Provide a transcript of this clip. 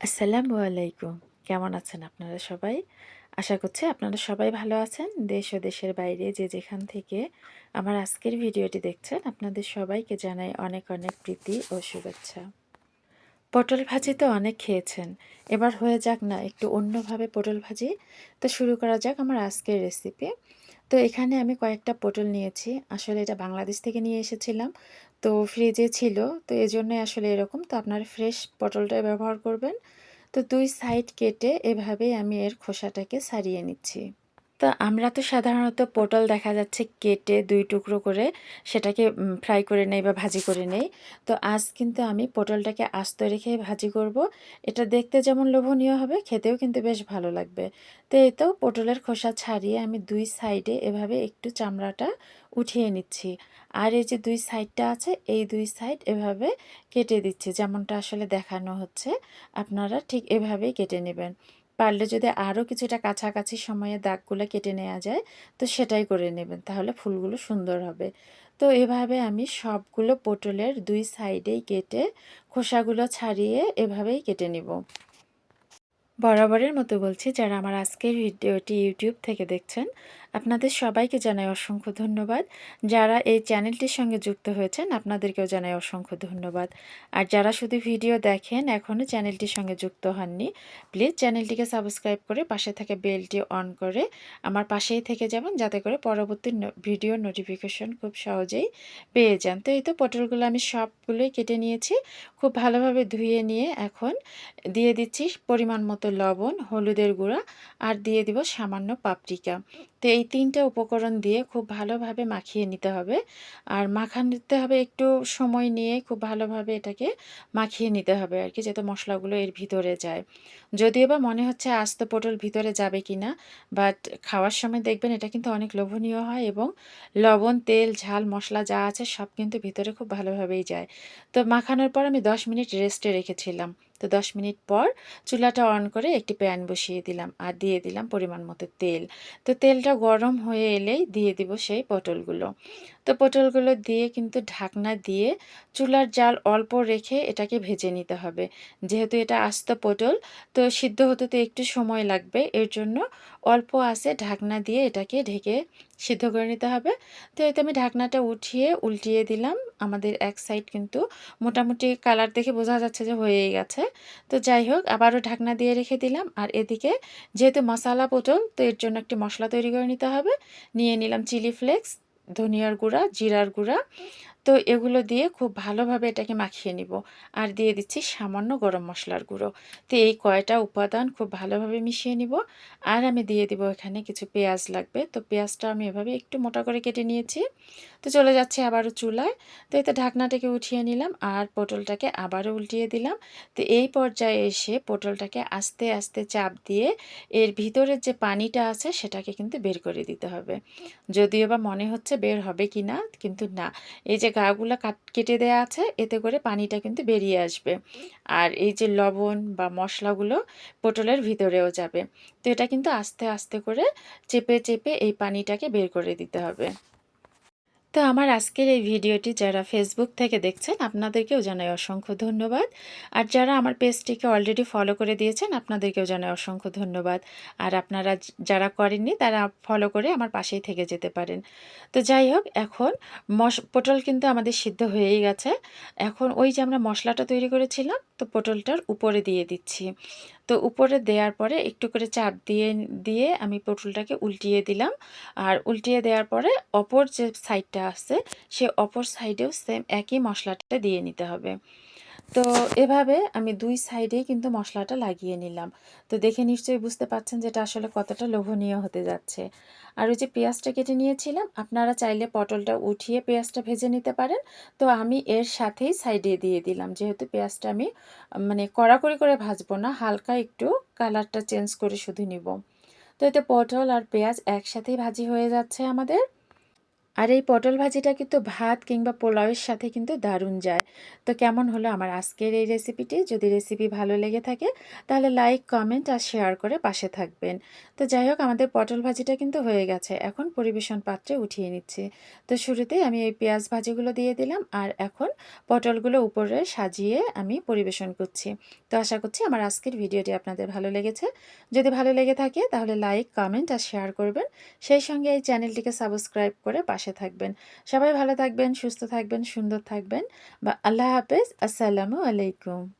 আসসালামু আলাইকুম। কেমন আছেন আপনারা সবাই? আশা করছি আপনারা সবাই ভালো আছেন। দেশ ও দেশের বাইরে যে যেখান থেকে আমার আজকের ভিডিওটি দেখছেন, আপনাদের সবাইকে জানাই অনেক অনেক প্রীতি ও শুভেচ্ছা। পটল ভাজি তো অনেক খেয়েছেন। এবার হয়ে যাক না একটু অন্যভাবে পটল ভাজি। তো শুরু করা যাক আমার আজকের রেসিপি তো এখানে আমি কয়েকটা পটল নিয়েছি। আসলে এটা বাংলাদেশ থেকে নিয়ে এসেছিলাম। তো ফ্রিজে ছিল। তো এই জন্যই আসলে এরকম। তো আপনার ফ্রেশ পটলটা ব্যবহার করবেন। তো দুই সাইড কেটে এভাবেই আমি এর খোসাটাকে সারিয়ে নিচ্ছি। তো আমরা তো সাধারণত পটল দেখা যাচ্ছে কেটে দুই টুকরো করে সেটাকে ফ্রাই করে নেই বা ভাজি করে নেই। তো আজ কিন্তু আমি পটলটাকে আস্ত রেখে ভাজি করব। এটা দেখতে যেমন লোভনীয় হবে, খেতেও কিন্তু বেশ ভালো লাগবে। তো এই তো পটলের খোসা ছাড়িয়ে আমি দুই সাইডে এভাবে একটু চামড়াটা উঠিয়ে নিচ্ছি। আর এই যে দুই সাইডটা আছে, এই দুই সাইড এভাবে কেটে দিচ্ছি, যেমনটা আসলে দেখানো হচ্ছে। আপনারা ঠিক এভাবেই কেটে নেবেন। পারলে যদি আরও কিছুটা কাছাকাছি সময়ে দাগগুলো কেটে নেওয়া যায়, তো সেটাই করে নেবেন। তাহলে ফুলগুলো সুন্দর হবে। তো এভাবে আমি সবগুলো পটলের দুই সাইডেই কেটে খোসাগুলো ছাড়িয়ে এভাবেই কেটে নিব। বরাবরের মতো বলছি, যারা আমার আজকের ভিডিওটি ইউটিউব থেকে দেখছেন, আপনাদের সবাইকে জানাই অসংখ্য ধন্যবাদ। যারা এই চ্যানেলটির সঙ্গে যুক্ত হয়েছেন, আপনাদেরকেও জানাই অসংখ্য ধন্যবাদ। আর যারা শুধু ভিডিও দেখেন এখনও চ্যানেলটির সঙ্গে যুক্ত হননি, প্লিজ চ্যানেলটিকে সাবস্ক্রাইব করে পাশে থেকে বেলটি অন করে আমার পাশেই থেকে যাবেন, যাতে করে পরবর্তী ভিডিও নোটিফিকেশন খুব সহজেই পেয়ে যান। তো এই তো পটলগুলো আমি সবগুলোই কেটে নিয়েছি, খুব ভালোভাবে ধুয়ে নিয়ে এখন দিয়ে দিচ্ছি পরিমাণ মতো লবণ, হলুদের গুঁড়া আর দিয়ে দিব সামান্য পাপরিকা তো এই তিনটা উপকরণ দিয়ে খুব ভালোভাবে মাখিয়ে নিতে হবে। আর মাখা নিতে হবে একটু সময় নিয়ে খুব ভালোভাবে এটাকে মাখিয়ে নিতে হবে আর কি, যাতে মশলাগুলো এর ভিতরে যায়। যদিও বা মনে হচ্ছে আস্ত পটল ভিতরে যাবে কি না বাট খাওয়ার সময় দেখবেন এটা কিন্তু অনেক লোভনীয় হয় এবং লবণ, তেল, ঝাল, মশলা যা আছে সব কিন্তু ভিতরে খুব ভালোভাবেই যায়। তো মাখানোর পর আমি দশ মিনিট রেস্টে রেখেছিলাম। তো দশ মিনিট পর চুলাটা অন করে একটি প্যান বসিয়ে দিলাম আর দিয়ে দিলাম পরিমাণ মতো তেল। তো তেলটা গরম হয়ে এলেই দিয়ে দিব সেই পটলগুলো। তো পটলগুলো দিয়ে কিন্তু ঢাকনা দিয়ে চুলার জাল অল্প রেখে এটাকে ভেজে নিতে হবে। যেহেতু এটা আস্ত পটল, তো সিদ্ধ হতে তো একটু সময় লাগবে, এর জন্য অল্প আছে ঢাকনা দিয়ে এটাকে ঢেকে সিদ্ধ করে নিতে হবে। তো এতে আমি ঢাকনাটা উঠিয়ে উল্টিয়ে দিলাম। আমাদের এক সাইড কিন্তু মোটামুটি কালার দেখে বোঝা যাচ্ছে যে হয়েই গেছে। তো যাই হোক, আবারও ঢাকনা দিয়ে রেখে দিলাম। আর এদিকে যেহেতু মশলা পটল, তো এর জন্য একটি মশলা তৈরি করে নিতে হবে। নিয়ে নিলাম চিলি ফ্লেক্স। ধনিয়ার গুঁড়া জিরার গুঁড়া তো এগুলো দিয়ে খুব ভালোভাবে এটাকে মাখিয়ে নিব। আর দিয়ে দিচ্ছি সামান্য গরম মশলার গুঁড়ো। তো এই কয়টা উপাদান খুব ভালোভাবে মিশিয়ে নিব। আর আমি দিয়ে দিব এখানে কিছু পেঁয়াজ লাগবে। তো পেঁয়াজটা আমি এভাবে একটু মোটা করে কেটে নিয়েছি। তো চলে যাচ্ছে আবারও চুলায়। তো এতে ঢাকনাটাকে উঠিয়ে নিলাম আর পটলটাকে আবারও উল্টিয়ে দিলাম। তো এই পর্যায়ে এসে পটলটাকে আস্তে আস্তে চাপ দিয়ে এর ভিতরের যে পানিটা আছে সেটাকে কিন্তু বের করে দিতে হবে। যদিও বা মনে হচ্ছে বের হবে কি না কিন্তু না। এই যে গাগুলো কাট, কেটে দেওয়া আছে, এতে করে পানিটা কিন্তু বেরিয়ে আসবে। আর এই যে লবণ বা মশলাগুলো পটলের ভিতরেও যাবে। তো এটা কিন্তু আস্তে আস্তে করে চেপে চেপে এই পানিটাকে বের করে দিতে হবে। তো আমার আজকের এই ভিডিওটি যারা ফেসবুক থেকে দেখছেন, আপনাদেরকেও জানাই অসংখ্য ধন্যবাদ। আর যারা আমার পেজটিকে অলরেডি ফলো করে দিয়েছেন, আপনাদেরকেও জানাই অসংখ্য ধন্যবাদ। আর আপনারা যারা করেননি, তারা ফলো করে আমার পাশেই থেকে যেতে পারেন। তো যাই হোক, এখন মশ, পটল কিন্তু আমাদের সিদ্ধ হয়েই গেছে। এখন ওই যে আমরা মশলাটা তৈরি করেছিলাম, তো পটলটার উপরে দিয়ে দিচ্ছি। তো উপরে দেওয়ার পরে একটু করে চাপ দিয়ে দিয়ে আমি পটলটাকে উল্টিয়ে দিলাম। আর উল্টিয়ে দেওয়ার পরে অপর যে সাইডটা আছে, সে অপর সাইডেও সেম একই মশলাটা দিয়ে নিতে হবে। তো এভাবে আমি দুই সাইডেই কিন্তু মশলাটা লাগিয়ে নিলাম। তো দেখে নিশ্চয়ই বুঝতে পারছেন যেটা আসলে কতটা লোভনীয় হতে যাচ্ছে। আর ওই যে পেঁয়াজটা কেটে নিয়েছিলাম, আপনারা চাইলে পটলটা উঠিয়ে পেঁয়াজটা ভেজে নিতে পারেন। তো আমি এর সাথেই সাইডে দিয়ে দিলাম, যেহেতু পেঁয়াজটা আমি মানে কড়াকড়ি করে ভাজবো না, হালকা একটু কালারটা চেঞ্জ করে শুধু নিব। তো এতে পটল আর পেঁয়াজ একসাথেই ভাজি হয়ে যাচ্ছে আমাদের। আর এই পটল ভাজিটা কিন্তু ভাত কিংবা পোলাওয়ের সাথে কিন্তু দারুণ যায়। তো কেমন হলো আমার আজকের এই রেসিপিটি যদি রেসিপি ভালো লেগে থাকে, তাহলে লাইক কমেন্ট আর শেয়ার করে পাশে থাকবেন। তো যাই হোক, আমাদের পটল ভাজিটা কিন্তু হয়ে গেছে। এখন পরিবেশন পাত্রে উঠিয়ে নিচ্ছি। তো শুরুতেই আমি এই পেঁয়াজ ভাজিগুলো দিয়ে দিলাম আর এখন পটলগুলো উপরে সাজিয়ে আমি পরিবেশন করছি। তো আশা করছি আমার আজকের ভিডিওটি আপনাদের ভালো লেগেছে। যদি ভালো লেগে থাকে, তাহলে লাইক কমেন্ট আর শেয়ার করবেন। সেই সঙ্গে এই চ্যানেলটিকে সাবস্ক্রাইব করে পাশে থাকবেন। সবাই ভালো থাকবেন সুস্থ থাকবেন সুন্দর থাকবেন। বা আল্লাহ হাফেজ আসসালামু আলাইকুম।